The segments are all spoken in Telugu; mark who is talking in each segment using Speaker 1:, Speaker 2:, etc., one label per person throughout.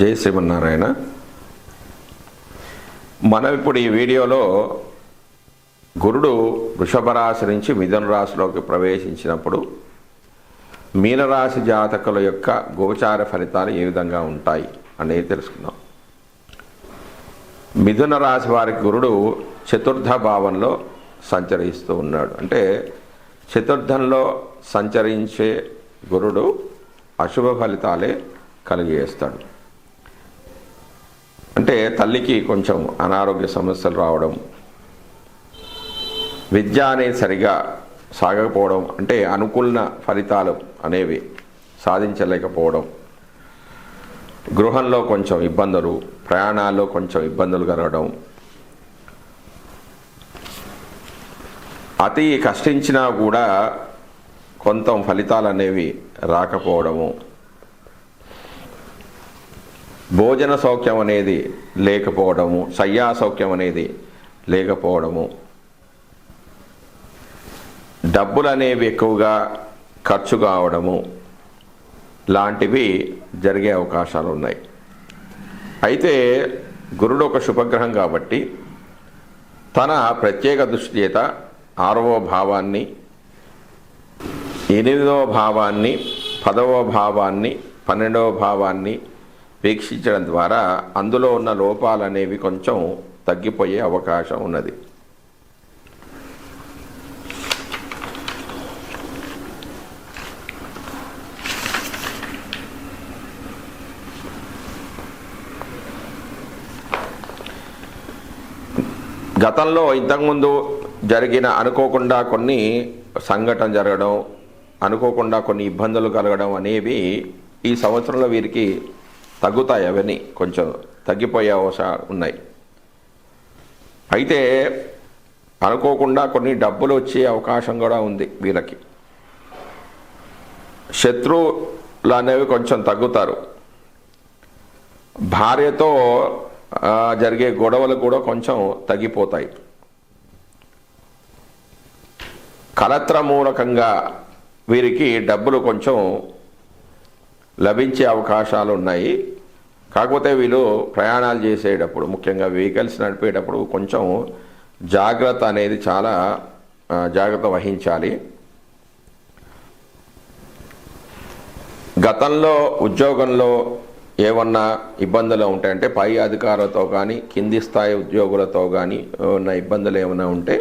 Speaker 1: జై శ్రీమన్నారాయణ. మనం ఇప్పుడు ఈ వీడియోలో గురుడు వృషభ రాశి నుంచి మిథున రాశిలోకి ప్రవేశించినప్పుడు మీనరాశి జాతకుల యొక్క గోచార ఫలితాలు ఏ విధంగా ఉంటాయి అనేది తెలుసుకుందాం. మిథున రాశి వారికి గురుడు చతుర్థ భావంలో సంచరిస్తూ ఉన్నాడు. అంటే చతుర్థంలో సంచరించే గురుడు అశుభ ఫలితాలే కలిగేస్తాడు అంటే తల్లికి కొంచెం అనారోగ్య సమస్యలు రావడం విద్య అనేది సరిగా సాగకపోవడం అంటే అనుకూల ఫలితాలు అనేవి సాధించలేకపోవడం గృహంలో కొంచెం ఇబ్బందులు ప్రయాణాల్లో కొంచెం ఇబ్బందులు కలగడం అతి కష్టించినా కూడా కొంత ఫలితాలు అనేవి రాకపోవడము భోజన సౌఖ్యం అనేది లేకపోవడము శయ్యా సౌఖ్యం అనేది లేకపోవడము. డబ్బులు అనేవి ఎక్కువగా ఖర్చు కావడము లాంటివి జరిగే అవకాశాలు ఉన్నాయి. అయితే గురుడు ఒక శుభగ్రహం కాబట్టి తన ప్రత్యేక దృష్టి చేత ఆరవ భావాన్ని ఎనిమిదవ భావాన్ని పదవ భావాన్ని పన్నెండవ భావాన్ని వీక్షించడం ద్వారా అందులో ఉన్న లోపాలు అనేవి కొంచెం తగ్గిపోయే అవకాశం ఉన్నది. గతంలో ఇంతకుముందు జరిగిన అనుకోకుండా కొన్ని సంఘటన జరగడం అనుకోకుండా కొన్ని ఇబ్బందులు కలగడం అనేవి ఈ సంవత్సరంలో వీరికి తగ్గుతాయి అవన్నీ. కొంచెం తగ్గిపోయే అవసరం ఉన్నాయి. అయితే అనుకోకుండా కొన్ని డబ్బులు వచ్చే అవకాశం కూడా ఉంది వీళ్ళకి. శత్రువులు అనేవి కొంచెం తగ్గుతారు. భార్యతో జరిగే గొడవలు కూడా కొంచెం తగ్గిపోతాయి. కలత్ర మూలకంగా వీరికి డబ్బులు కొంచెం లభించే అవకాశాలు ఉన్నాయి కాకపోతే వీళ్ళు ప్రయాణాలు చేసేటప్పుడు ముఖ్యంగా వెహికల్స్ నడిపేటప్పుడు కొంచెం జాగ్రత్త అనేది చాలా జాగ్రత్త వహించాలి. గతంలో ఉద్యోగంలో ఏమన్నా ఇబ్బందులు ఉంటాయంటే పై అధికారులతో కానీ కింది స్థాయి ఉద్యోగులతో కానీ ఉన్న ఇబ్బందులు ఏమైనా ఉంటే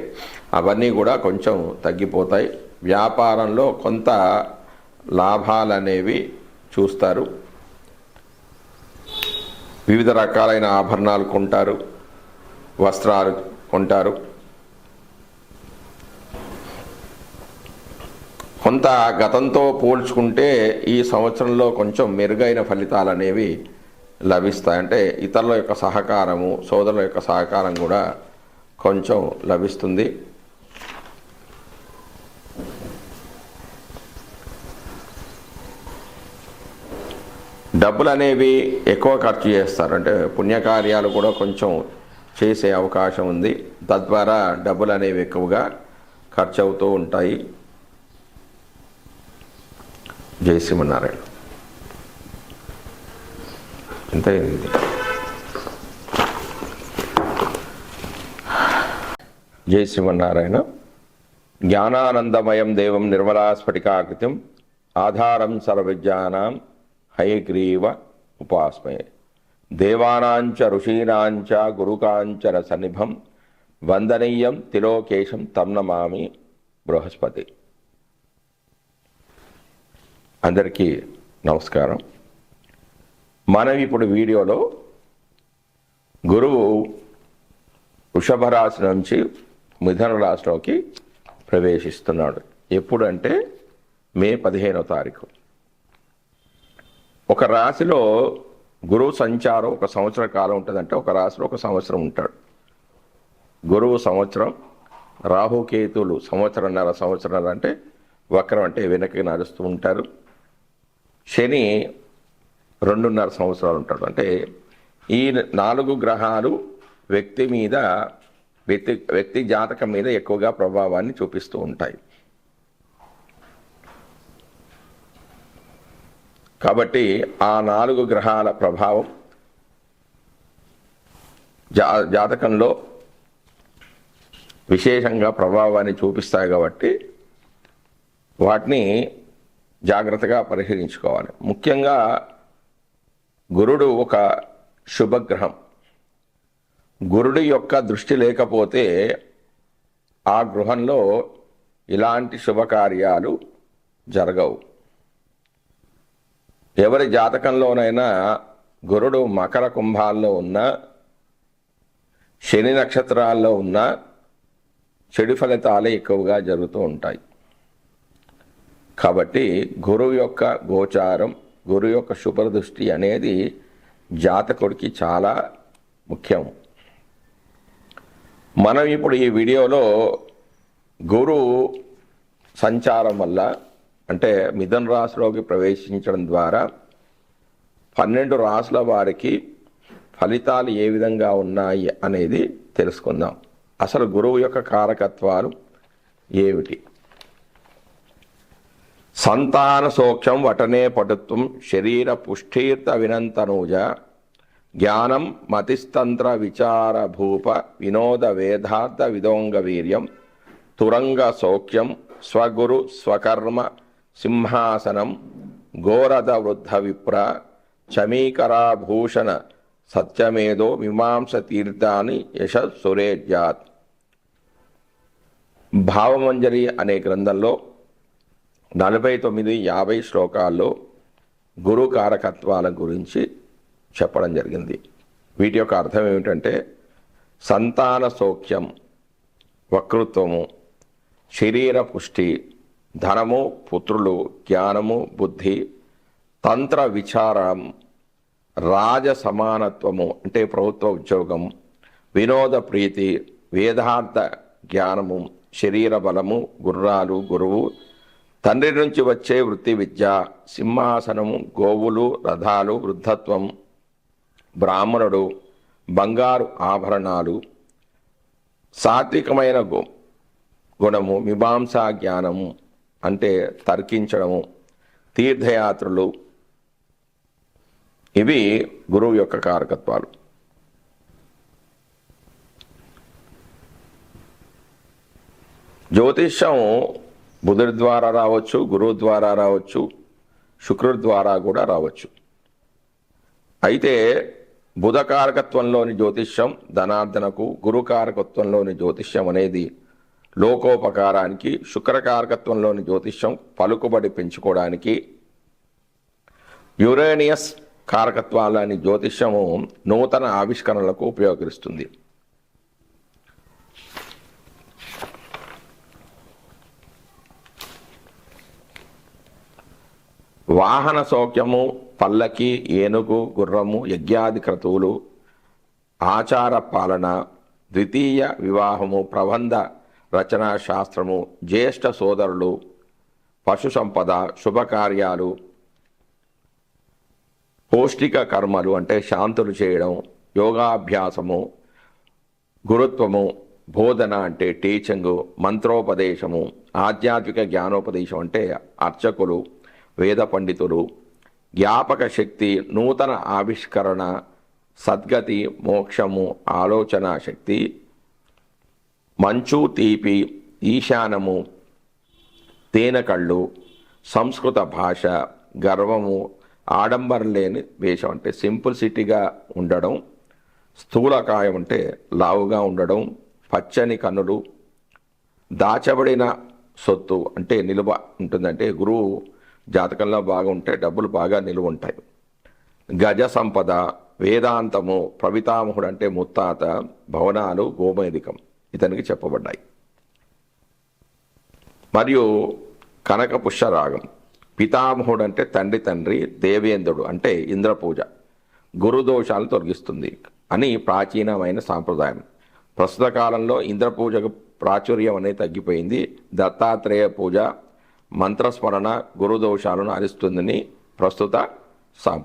Speaker 1: అవన్నీ కూడా కొంచెం తగ్గిపోతాయి. వ్యాపారంలో కొంత లాభాలు అనేవి చూస్తారు. వివిధ రకాలైన ఆభరణాలు కొంటారు. వస్త్రాలు కొంటారు. కొంత గతంతో పోల్చుకుంటే ఈ సంవత్సరంలో కొంచెం మెరుగైన ఫలితాలు అనేవి లభిస్తాయి. అంటే ఇతరుల యొక్క సహకారము సోదరుల యొక్క సహకారం కూడా కొంచెం లభిస్తుంది. డబ్బులు అనేవి ఎక్కువ ఖర్చు చేస్తారు. అంటే పుణ్యకార్యాలు కూడా కొంచెం చేసే అవకాశం ఉంది. తద్వారా డబ్బులు అనేవి ఎక్కువగా ఖర్చు అవుతూ ఉంటాయి. జై శ్రీమన్నారాయణ. ఇంత జై శ్రీమన్నారాయణ. జ్ఞానానందమయం దేవం నిర్మలాస్ఫటికాకృతిం ఆధారం సర్వజ్ఞానం. హయగ్రీవ ఉపాస్మయే దేవానాంచ ఋషీనాంచ గురుకాంచన సన్నిభం వందనీయం తిలోకేశం తమ్నమామి బృహస్పతి. అందరికీ నమస్కారం. మనం ఇప్పుడు వీడియోలో గురువు వృషభ రాశి నుంచి మిథున రాశిలోకి ప్రవేశిస్తున్నాడు. ఎప్పుడంటే మే పదిహేనో తారీఖు. ఒక రాశిలో గురువు సంచారం ఒక సంవత్సర కాలం ఉంటుందంటే ఒక రాశిలో ఒక సంవత్సరం ఉంటాడు. గురువు సంవత్సరం రాహుకేతువులు సంవత్సరంన్నర సంవత్సరాలు అంటే వక్రం అంటే వెనక్కి నడుస్తూ ఉంటారు. శని రెండున్నర సంవత్సరాలు ఉంటాడు. అంటే ఈ నాలుగు గ్రహాలు వ్యక్తి మీద వ్యక్తి వ్యక్తి జాతకం మీద ఎక్కువగా ప్రభావాన్ని చూపిస్తూ ఉంటాయి. కాబట్టి ఆ నాలుగు గ్రహాల ప్రభావం జా జాతకంలో విశేషంగా ప్రభావాన్ని చూపిస్తాయి కాబట్టి వాటిని జాగ్రత్తగా పరిశీలించుకోవాలి. ముఖ్యంగా గురుడు ఒక శుభగ్రహం. గురుడి యొక్క దృష్టి లేకపోతే ఆ గృహంలో ఇలాంటి శుభకార్యాలు జరగవు. ఎవరి జాతకంలోనైనా గురుడు మకర కుంభాల్లో ఉన్న శని నక్షత్రాల్లో ఉన్న చెడు ఫలితాలే ఎక్కువగా జరుగుతూ ఉంటాయి. కాబట్టి గురువు యొక్క గోచారం గురువు యొక్క శుభదృష్టి అనేది జాతకుడికి చాలా ముఖ్యం. మనం ఇప్పుడు ఈ వీడియోలో గురువు సంచారం వల్ల అంటే మిథున రాశిలోకి ప్రవేశించడం ద్వారా పన్నెండు రాసుల వారికి ఫలితాలు ఏ విధంగా ఉన్నాయి అనేది తెలుసుకుందాం. అసలు గురువు యొక్క కారకత్వాలు ఏమిటి? సంతాన సోక్షం వటనే పటుత్వం శరీర పుష్ఠీర్త వినంతనూజ జ్ఞానం మతిస్తంత్ర విచార భూప వినోద వేదార్థ విదోంగ వీర్యం తురంగ సౌఖ్యం స్వగురు స్వకర్మ సింహాసనం గోరథ వృద్ధ విప్ర చమీకరాభూషణ సత్యమేదో మీమాంస తీర్థాని యశ సురేజ్యాత్. భావమంజరి అనే గ్రంథంలో నలభై తొమ్మిది యాభై శ్లోకాల్లో గురు కారకత్వాల గురించి చెప్పడం జరిగింది. వీటి యొక్క అర్థం ఏమిటంటే సంతాన సౌఖ్యం వక్తృత్వము శరీర పుష్టి ధనము పుత్రులు జ్ఞానము బుద్ధి తంత్ర విచారం రాజ సమానత్వము అంటే ప్రభుత్వ ఉద్యోగం వినోద ప్రీతి వేదార్థ జ్ఞానము శరీర బలము గుర్రాలు గురువు తండ్రి నుంచి వచ్చే వృత్తి విద్య సింహాసనము గోవులు రథాలు వృద్ధత్వం బ్రాహ్మణుడు బంగారు ఆభరణాలు సాత్వికమైన గుణము మీమాంసా జ్ఞానము అంటే తర్కించడము తీర్థయాత్రలు ఇవి గురువు యొక్క కారకత్వాలు. జ్యోతిష్యం బుధుడి ద్వారా రావచ్చు గురువు ద్వారా రావచ్చు శుక్రుడి ద్వారా కూడా రావచ్చు. అయితే బుధ కారకత్వంలోని జ్యోతిష్యం ధనార్దనకు గురు కారకత్వంలోని జ్యోతిష్యం అనేది లోకోపకారానికి శుక్రకారకత్వంలోని జ్యోతిష్యం పలుకుబడి పెంచుకోవడానికి యురేనియస్ కారకత్వాలని జ్యోతిష్యము నూతన ఆవిష్కరణలకు ఉపయోగిస్తుంది. వాహన సౌఖ్యము పల్లకి ఏనుగు గుర్రము యజ్ఞాది క్రతువులు ఆచార పాలన ద్వితీయ వివాహము ప్రబంధ రచనా శాస్త్రము జ్యేష్ఠ సోదరులు పశు సంపద శుభకార్యాలు పౌష్టిక కర్మలు అంటే శాంతులు చేయడం యోగాభ్యాసము గురుత్వము బోధన అంటే టీచింగు మంత్రోపదేశము ఆధ్యాత్మిక జ్ఞానోపదేశం అంటే అర్చకులు వేద పండితులు జ్ఞాపక శక్తి నూతన ఆవిష్కరణ సద్గతి మోక్షము ఆలోచన శక్తి మంచు తీపి ఈశానము తేనెకళ్ళు సంస్కృత భాష గర్వము ఆడంబరం లేని వేషం అంటే సింపుల్ సిటీగా ఉండడం స్థూలకాయం అంటే లావుగా ఉండడం పచ్చని కన్నులు దాచబడిన సొత్తు అంటే నిలువ ఉంటుందంటే గురువు జాతకంలో బాగా ఉంటే డబ్బులు బాగా నిలువ ఉంటాయి. గజ సంపద వేదాంతము ప్రవితామహుడు అంటే ముత్తాత భవనాలు గోమేదికం ఇతనికి చెప్పబడ్డాయి. మరియు కనక పుష్యరాగం పితామహుడు అంటే తండ్రి తండ్రి దేవేంద్రుడు అంటే ఇంద్రపూజ గురుదోషాలను గురుదోషాలు తొలగిస్తుంది అని ప్రాచీనమైన సాంప్రదాయం. ప్రస్తుత కాలంలో ఇంద్రపూజకు ప్రాచుర్యం అనేది తగ్గిపోయింది. దత్తాత్రేయ పూజ మంత్రస్మరణ గురుదోషాలను అరిస్తుందని ప్రస్తుత సాంప్రదాయం.